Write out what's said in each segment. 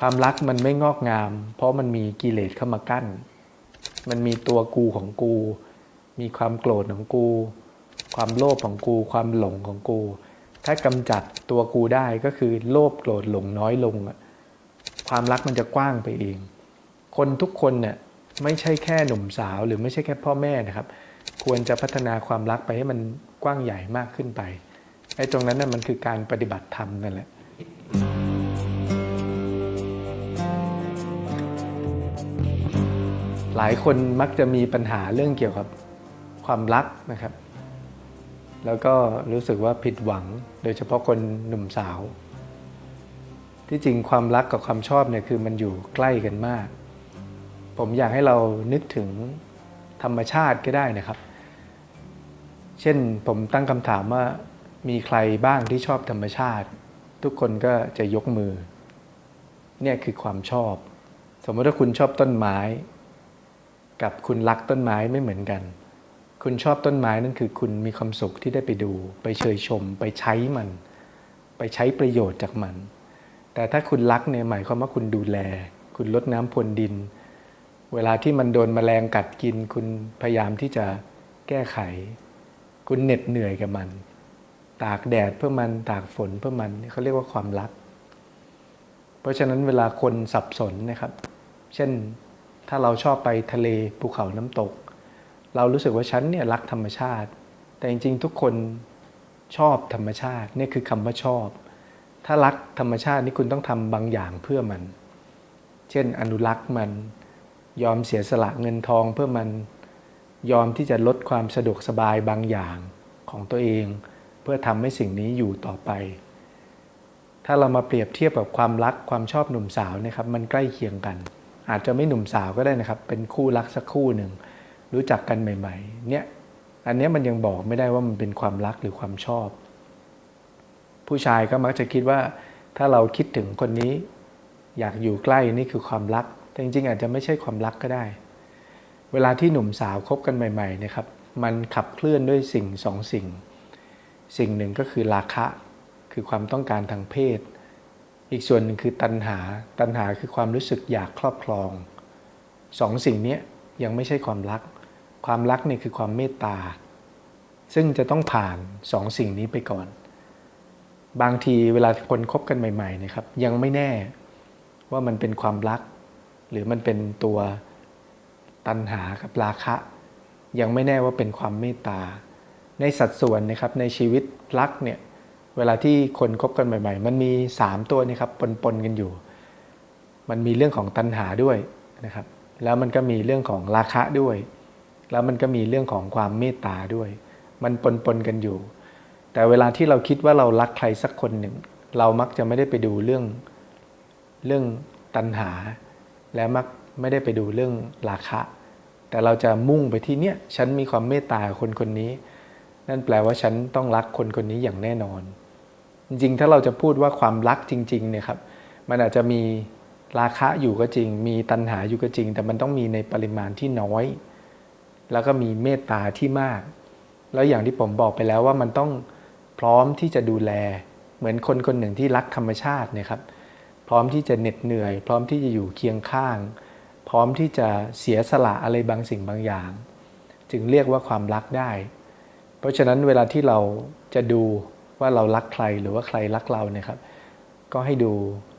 ความรักมันไม่งอกงาม เพราะมันมีกิเลสเข้ามากั้น มันมีตัวกูของกู มีความโกรธของกู ความโลภของกู ความหลงของกู ถ้ากำจัดตัวกูได้ก็คือโลภโกรธหลงน้อยลงอะความรักมันจะกว้างไปเอง คนทุกคนเนี่ยไม่ใช่แค่หนุ่มสาวหรือไม่ใช่แค่พ่อแม่นะครับ ควรจะพัฒนาความรักไปให้มันกว้างใหญ่มากขึ้นไปไอ้ตรงนั้นน่ะมันคือการปฏิบัติธรรมนั่นแหละ หลายคนมักจะมีปัญหาเรื่องเกี่ยวกับความรักนะครับ แล้วก็รู้สึกว่าผิดหวัง โดยเฉพาะคนหนุ่มสาว ที่จริงความรักกับความชอบเนี่ยคือมันอยู่ใกล้กันมาก ผมอยากให้เรานึกถึงธรรมชาติก็ได้นะครับ เช่นผมตั้งคำถามว่ามีใครบ้างที่ชอบธรรมชาติ ทุกคนก็จะยกมือ เนี่ยคือความชอบ สมมติว่าคุณชอบต้นไม้ กับคุณรักต้นไม้ไม่เหมือนกัน คุณชอบต้นไม้นั่นคือคุณมีความสุขที่ได้ไปดู ไปเชยชม ไปใช้มัน ไปใช้ประโยชน์จากมัน แต่ถ้าคุณรักเนี่ยหมายความว่าคุณดูแล คุณลดน้ำพรวนดิน เวลาที่มันโดนแมลงกัดกิน คุณพยายามที่จะแก้ไข คุณเหน็ดเหนื่อยกับมัน ตากแดดเพื่อมันตากฝนเพื่อมันเขาเรียกว่าความรัก เพราะฉะนั้นเวลาคนสับสนนะครับ เช่น ถ้าเราชอบไปทะเลภูเขาน้ำตก เรารู้สึกว่าฉันเนี่ยรักธรรมชาติ แต่จริงๆ ทุกคนชอบธรรมชาตินี่คือคำว่าชอบ ถ้ารักธรรมชาตินี่คุณต้องทำบางอย่างเพื่อมัน เช่น อนุรักษ์มัน ยอมเสียสละเงินทองเพื่อมันยอมที่จะลดความสะดวกสบายบางอย่างของตัวเอง เพื่อทำให้สิ่งนี้อยู่ต่อไป ถ้าเรามาเปรียบเทียบกับความรักความชอบหนุ่มสาวนะครับ มันใกล้เคียงกัน อาจจะไม่หนุ่มสาวก็ได้นะครับ เป็นคู่รักสักคู่หนึ่ง รู้จักกันใหม่ ๆ เนี่ย อันนี้มันยังบอกไม่ได้ว่ามันเป็นความรักหรือความชอบ ผู้ชายก็มักจะคิดว่า ถ้าเราคิดถึงคนนี้ อยากอยู่ใกล้นี่คือความรัก แต่จริงๆ อาจจะไม่ใช่ความรักก็ได้ เวลาที่หนุ่มสาวคบกันใหม่ๆนะครับ มันขับเคลื่อนด้วยสิ่งสองสิ่ง สิ่งหนึ่งก็คือราคะ คือความต้องการทางเพศ อีกส่วนหนึ่งคือตัณหา ตัณหาคือความรู้สึกอยากครอบครองสองสิ่งนี้ยังไม่ใช่ความรัก ความรักเนี่ยคือความเมตตา ซึ่งจะต้องผ่านสองสิ่งนี้ไปก่อน บางทีเวลาคนคบกันใหม่ๆนะครับ ยังไม่แน่ว่ามันเป็นความรัก หรือมันเป็นตัวตัณหากับราคะ ยังไม่แน่ว่าเป็นความเมตตา ในสัดส่วนนะครับในชีวิตรักเนี่ย เวลาที่คนคบกันใหม่ ๆ มันมี 3 ตัวนี่ครับปนๆกันอยู่ มันมีเรื่องของตัณหาด้วยนะครับ แล้วมันก็มีเรื่องของราคะด้วย แล้วมันก็มีเรื่องของความเมตตาด้วย มันปนๆกันอยู่ แต่เวลาที่เราคิดว่าเรารักใครสักคนหนึ่ง เรามักจะไม่ได้ไปดูเรื่องเรื่องตัณหา และมักไม่ได้ไปดูเรื่องราคะ แต่เราจะมุ่งไปที่เนี่ยฉันมีความเมตตาคนคนนี้ นั่นแปลว่าฉันต้องรักคนคนนี้อย่างแน่นอน จริงๆ ถ้าเราจะพูดว่าความรักจริงๆเนี่ยครับ มันอาจจะมีราคะอยู่ก็จริง มีตัณหาอยู่ก็จริง แต่มันต้องมีในปริมาณที่น้อย แล้วก็มีเมตตาที่มาก แล้วอย่างที่ผมบอกไปแล้วว่ามันต้องพร้อมที่จะดูแล เหมือนคนคนหนึ่งที่รักธรรมชาติเนี่ยครับ พร้อมที่จะเหน็ดเหนื่อย พร้อมที่จะอยู่เคียงข้าง พร้อมที่จะเสียสละอะไรบางสิ่งบางอย่าง จึงเรียกว่าความรักได้ เพราะฉะนั้นเวลาที่เราจะดูว่าเรารักใครหรือว่าใครรักเราเนี่ยครับ ก็ให้ดู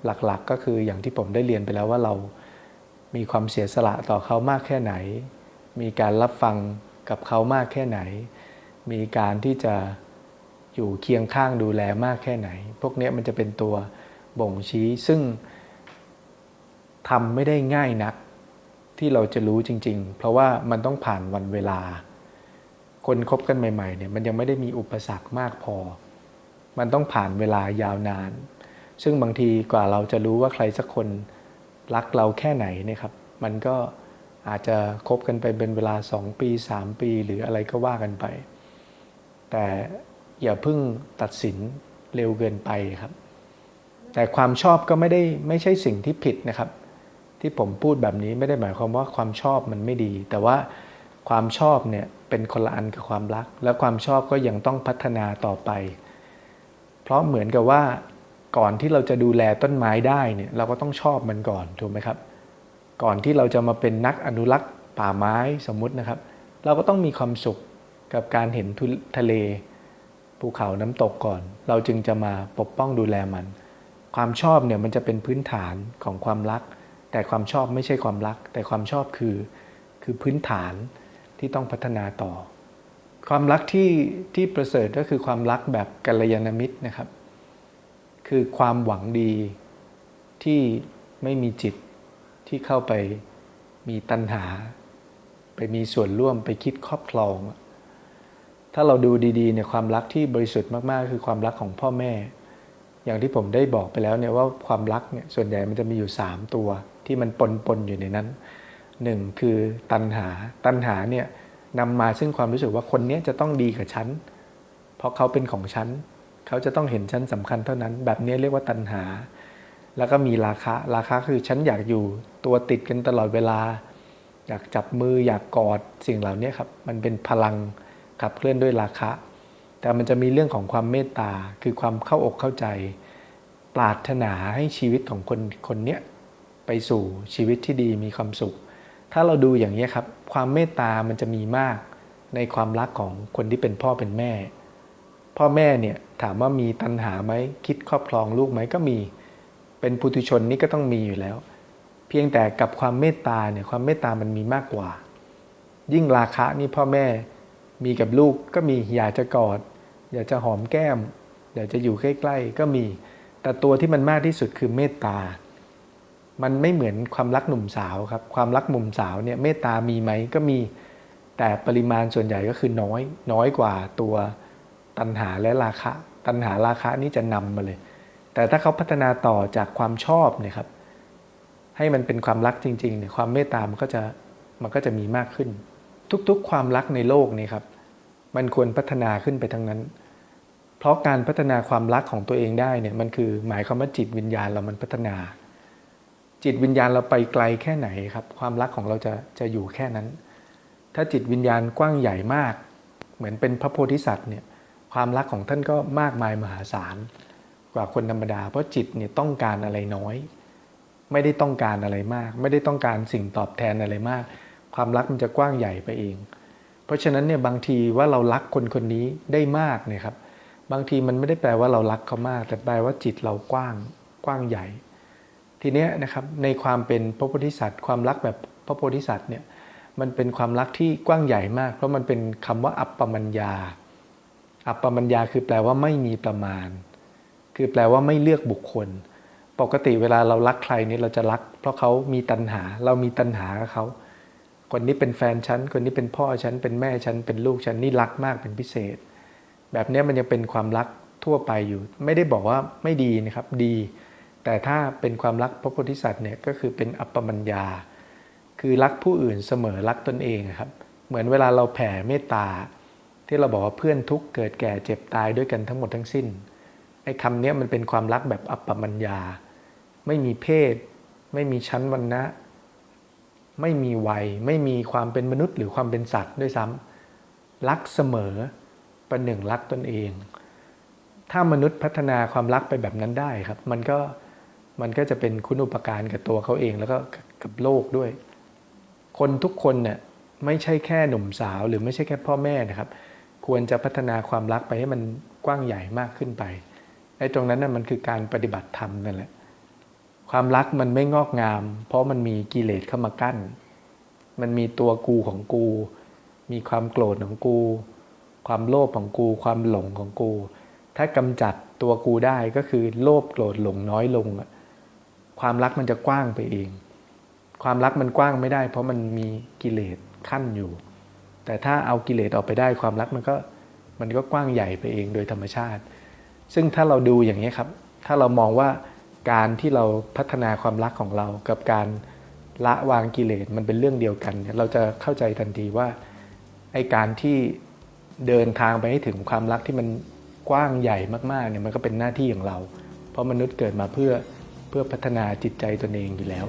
หลักๆก็คืออย่างที่ผมได้เรียนไปแล้วว่าเรามีความเสียสละต่อเขามากแค่ไหน มีการรับฟังกับเขามากแค่ไหน มีการที่จะอยู่เคียงข้างดูแลมากแค่ไหน พวกนี้มันจะเป็นตัวบ่งชี้ซึ่งทำไม่ได้ง่ายนักที่เราจะรู้จริง ๆ เพราะว่ามันต้องผ่านวันเวลา คนคบกันใหม่ๆเนี่ยมันยังไม่ได้มีอุปสรรคมากพอ มันต้องผ่านเวลายาวนาน ซึ่งบางทีกว่าเราจะรู้ว่าใครสักคนรักเราแค่ไหนเนี่ยครับ มันก็อาจจะคบกันไปเป็นเวลา 2 ปี 3 ปี หรืออะไรก็ว่ากันไป แต่อย่าเพิ่งตัดสินเร็วเกินไปครับ แต่ความชอบก็ไม่ได้ไม่ใช่สิ่งที่ผิดนะครับ ที่ผมพูดแบบนี้ไม่ได้หมายความว่าความชอบมันไม่ดี แต่ว่า ความชอบเนี่ยเป็นคนละอันกับความรัก และความชอบก็ยังต้องพัฒนาต่อไป เพราะเหมือนกับว่าก่อนที่เราจะดูแลต้นไม้ได้เนี่ยเราก็ต้องชอบมันก่อนถูกไหมครับ ก่อนที่เราจะมาเป็นนักอนุรักษ์ป่าไม้สมมุตินะครับ เราก็ต้องมีความสุขกับการเห็นทุทะเล ภูเขาน้ำตกก่อน เราจึงจะมาปกป้องดูแลมัน ความชอบเนี่ยมันจะเป็นพื้นฐานของความรัก แต่ความชอบไม่ใช่ความรัก แต่ความชอบคือคือพื้นฐาน ที่ต้องพัฒนาต่อ ความรักที่ที่ประเสริฐก็คือความรักแบบกัลยาณมิตรนะครับ คือความหวังดีที่ไม่มีจิตที่เข้าไปมีตัณหา ไปมีส่วนร่วมไปคิดครอบครอง ถ้าเราดูดีๆเนี่ยความรักที่บริสุทธิ์มากๆ คือความรักของพ่อแม่ อย่างที่ผมได้บอกไปแล้วเนี่ยว่าความรักเนี่ยส่วนใหญ่มันจะมีอยู่ 3 ตัวที่มันปนปนๆอยู่ในนั้น หนึ่งคือตัณหา ตัณหาเนี่ยนำมาซึ่งความรู้สึกว่าคนนี้จะต้องดีกับฉัน เพราะเขาเป็นของฉัน เขาจะต้องเห็นฉันสำคัญเท่านั้น แบบนี้เรียกว่าตัณหา แล้วก็มีราคะ ราคะคือฉันอยากอยู่ตัวติดกันตลอดเวลา อยากจับมืออยากกอดสิ่งเหล่านี้ครับ มันเป็นพลังขับเคลื่อนด้วยราคะ แต่มันจะมีเรื่องของความเมตตา คือความเข้าอกเข้าใจ ปรารถนาให้ชีวิตของคนคนนี้ไปสู่ชีวิตที่ดีมีความสุข ถ้าเราดูอย่างนี้ครับ ความเมตตามันจะมีมากในความรักของคนที่เป็นพ่อเป็นแม่ พ่อแม่เนี่ยถามว่ามีตัณหาไหมคิดครอบครองลูกไหมก็มี เป็นปุถุชนนี่ก็ต้องมีอยู่แล้ว เพียงแต่กับความเมตตาเนี่ยความเมตตามันมีมากกว่า ยิ่งราคะนี่พ่อแม่มีกับลูกก็มีอยากจะกอด อยากจะหอมแก้ม อยากจะอยู่ใกล้ๆก็มี แต่ตัวที่มันมากที่สุดคือเมตตา มันไม่เหมือนความรักหนุ่มสาวครับ ความรักหนุ่มสาวเนี่ยเมตตามีไหมก็มี แต่ปริมาณส่วนใหญ่ก็คือน้อย น้อยกว่าตัวตัณหาและราคะ ตัณหาราคะนี่จะนำมาเลย แต่ถ้าเขาพัฒนาต่อจากความชอบเนี่ยครับ ให้มันเป็นความรักจริงๆเนี่ยความเมตตามันก็จะมันก็จะมีมากขึ้น ทุกๆ ความรักในโลกนี้ครับ มันควรพัฒนาขึ้นไปทั้งนั้น เพราะการพัฒนาความรักของตัวเองได้เนี่ยมันคือหมายความว่าจิตวิญญาณเรามันพัฒนา จิตวิญญาณเราไปไกลแค่ไหนครับ ความรักของเราจะจะอยู่แค่นั้น ถ้าจิตวิญญาณกว้างใหญ่มาก เหมือนเป็นพระโพธิสัตว์เนี่ยความรักของท่านก็มากมายมหาศาลกว่าคนธรรมดา เพราะจิตเนี่ยต้องการอะไรน้อย ไม่ได้ต้องการอะไรมาก ไม่ได้ต้องการสิ่งตอบแทนอะไรมาก ความรักมันจะกว้างใหญ่ไปเอง เพราะฉะนั้นเนี่ยบางทีว่าเรารักคนคนนี้ได้มากเนี่ยครับบางทีมันไม่ได้แปลว่าเรารักเขามาก แต่แปลว่าจิตเรากว้างกว้างใหญ่ ทีเนี้ยนะครับในความเป็นพระโพธิสัตว์ ความรักแบบพระโพธิสัตว์เนี่ยมันเป็นความรักที่กว้างใหญ่มาก เพราะมันเป็นคำว่าอัปปมัญญา อัปปมัญญาคือแปลว่าไม่มีประมาณ คือแปลว่าไม่เลือกบุคคล ปกติเวลาเรารักใครนี่เราจะรัก เพราะเขามีตัณหา เรามีตัณหากับเขาคนนี้เป็นแฟนฉัน คนนี้เป็นพ่อฉัน เป็นแม่ฉัน เป็นลูกฉัน นี่รักมากเป็นพิเศษ แบบนี้มันยังเป็นความรักทั่วไปอยู่ ไม่ได้บอกว่าไม่ดีนะครับ ดี แต่ถ้าเป็นความรักพระโพธิสัตว์เนี่ยก็คือเป็นอัปปมัญญา คือรักผู้อื่นเสมอรักตนเองครับ เหมือนเวลาเราแผ่เมตตา ที่เราบอกว่าเพื่อนทุกเกิดแก่เจ็บตายด้วยกันทั้งหมดทั้งสิ้นไอ้คำเนี้ยมันเป็นความรักแบบอัปปมัญญา ไม่มีเพศ ไม่มีชั้นวรรณะ ไม่มีวัย ไม่มีความเป็นมนุษย์หรือความเป็นสัตว์ด้วยซ้ำรักเสมอประหนึ่งรักตนเอง ถ้ามนุษย์พัฒนาความรักไปแบบนั้นได้ครับ มันก็ มันก็จะเป็นคุณอุปการกับตัวเขาเอง แล้วก็กับโลกด้วย คนทุกคนเนี่ยไม่ใช่แค่หนุ่มสาวหรือไม่ใช่แค่พ่อแม่นะครับ ควรจะพัฒนาความรักไปให้มันกว้างใหญ่มากขึ้นไปไอ้ตรงนั้นน่ะมันคือการปฏิบัติธรรมนั่นแหละความรักมันไม่งอกงาม เพราะมันมีกิเลสเข้ามากั้น มันมีตัวกูของกู มีความโกรธของกู ความโลภของกู ความหลงของกู ถ้ากำจัดตัวกูได้ก็คือโลภโกรธหลงน้อยลงอะ ความรักมันจะกว้างไปเอง ความรักมันกว้างไม่ได้ เพราะมันมีกิเลสขั้นอยู่ แต่ถ้าเอากิเลสออกไปได้ความรักมันก็มันก็กว้างใหญ่ไปเองโดยธรรมชาติ ซึ่งถ้าเราดูอย่างนี้ครับ ถ้าเรามองว่าการที่เราพัฒนาความรักของเรากับการละวางกิเลสมันเป็นเรื่องเดียวกันเนี่ยเราจะเข้าใจทันทีว่าไอการที่เดินทางไปให้ถึงความรักที่มันกว้างใหญ่มากๆเนี่ยมันก็เป็นหน้าที่ของเรา เพราะมนุษย์เกิดมาเพื่อ เพื่อพัฒนาจิตใจตนเองอยู่แล้ว